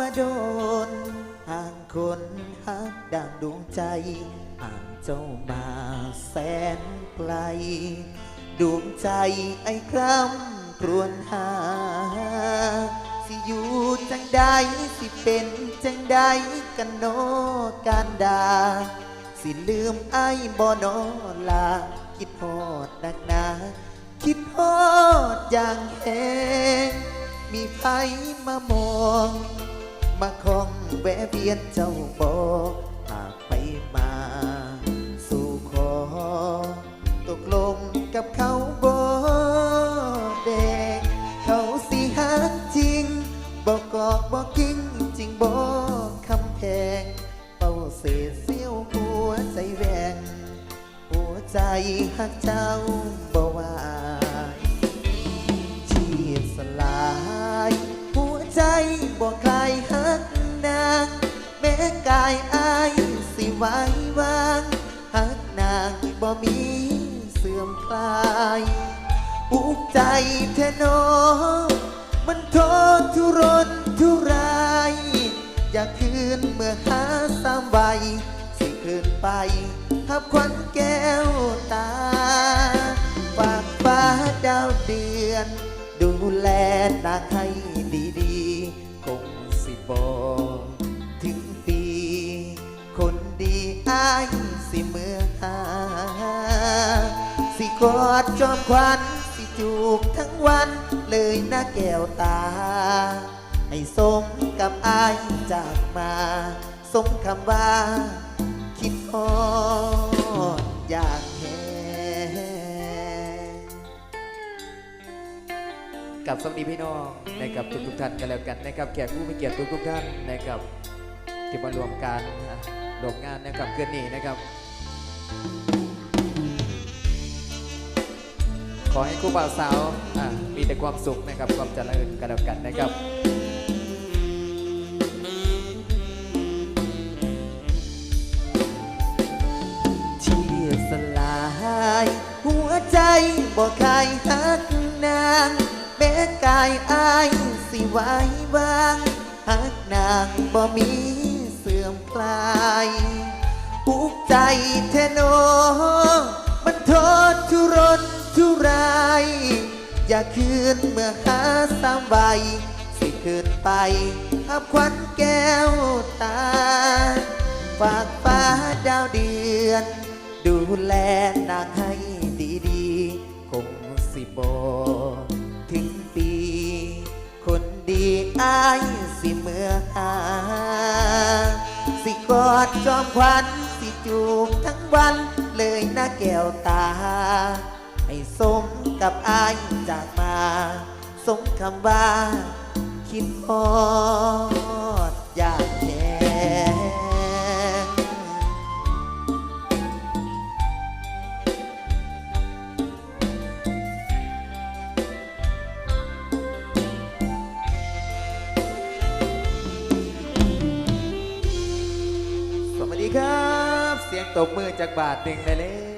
มาโดนห่างคนหักดังดวงใจห่างเจ้ามาแสนไกล ดวงใจไอ้คร่ำครวญหา สิอยู่จังใดสิเป็นจังใดกันโนการดา สิลืมไอ้บ่นอลา คิดฮอดนักหนาคิดฮอดอย่างแหงมีไผมามอง มาคองแวะเวียนเจ้าบอกหากไปมา สู่ขอ ตกลงกับเขาบ่แดงเขาสิหักจริงบอกกอกบอกกิ้งจริงบอกคำแพงเป้าเศษเสี้ยวหัวใจแหวงหัวใจหักเจ้าบ่ว่ายอายสิไว้วางหักนางบ่มีเสื่อมคลายอุกใจแท้หนอมันทนทุรนทุราย อยากคืนเมื่อหาสามใบสิคืนไปทับควันแก้วตา ฝากฟ้าดาวเดือน ดูแลนาให้ดีๆ คงสิบอถึ กอดจอมควันสิจูบทั้งวันเลยหนะแก้วตา ให้สมกับอายจากมา สมคำว่า คิดฮอดอยากแหงกับสวัสดีพี่น้องนะครับทุกทุกท่านกันแล้วกันนะครับแขกผู้มีเกียรติทุกทุกท่านนะครับที่มารวมการรวมงานนะครับเกินนี้นะครับ ขอให้คู่บ่าวสาวอะมีแต่ความสุขนะครับความเจริญกันแล้วกันนะครับที่สลาย หัวใจบอกใครหักนางแม้กายอายสิไว้วางหักนางบ่มีเสื่อมคลายผูกใจแท้โน อย่าคืนเมื่อหาสามใบสิคืนไปทับควันแก้วตา ฝากฟ้าดาวเดือน ดูแลนางให้ดีๆ คงสิบอถึงปี คนดีอายสิเมื่อหา สิกอดจอมควันสิจูบทั้งวันเลยหนะแก้วตา ให้สมกับอายจากมา สมคำว่า คิดฮอดอยากแค่สวัสดีครับ เสียงตบมือจากบาทหนึ่งได้เลย